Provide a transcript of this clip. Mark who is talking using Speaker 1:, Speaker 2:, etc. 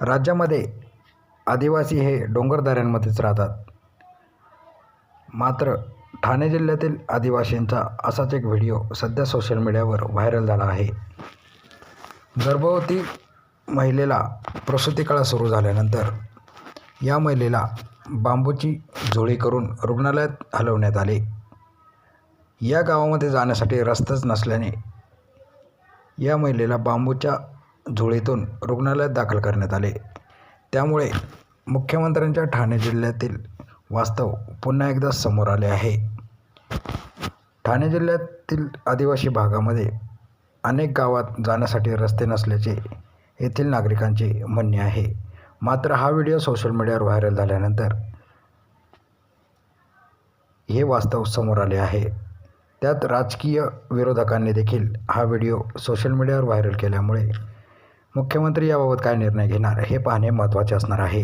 Speaker 1: राज्यामध्ये आदिवासी हे डोंगरदऱ्यांमध्येच राहतात. मात्र ठाणे जिल्ह्यातील आदिवासींचा असाच एक व्हिडिओ सध्या सोशल मीडियावर व्हायरल झाला आहे. गर्भवती महिलेला प्रसूतिकाळ सुरू झाल्यानंतर या महिलेला बांबूची झोळी करून रुग्णालयात हलवण्यात आले. या गावामध्ये जाण्यासाठी रस्ताच नसल्याने या महिलेला बांबूच्या झुळीतून रुग्णालयात दाखल करण्यात आले. त्यामुळे मुख्यमंत्र्यांच्या ठाणे जिल्ह्यातील वास्तव पुन्हा एकदा समोर आले आहे. ठाणे जिल्ह्यातील आदिवासी भागामध्ये अनेक गावात जाण्यासाठी रस्ते नसल्याचे येथील नागरिकांचे म्हणणे आहे. मात्र हा व्हिडिओ सोशल मीडियावर व्हायरल झाल्यानंतर हे वास्तव समोर आले आहे. त्यात राजकीय विरोधकांनी देखील हा व्हिडिओ सोशल मीडियावर व्हायरल केल्यामुळे मुख्यमंत्री याबाबत काय निर्णय घेणार? हे पाहणे महत्त्वाचे असणार आहे.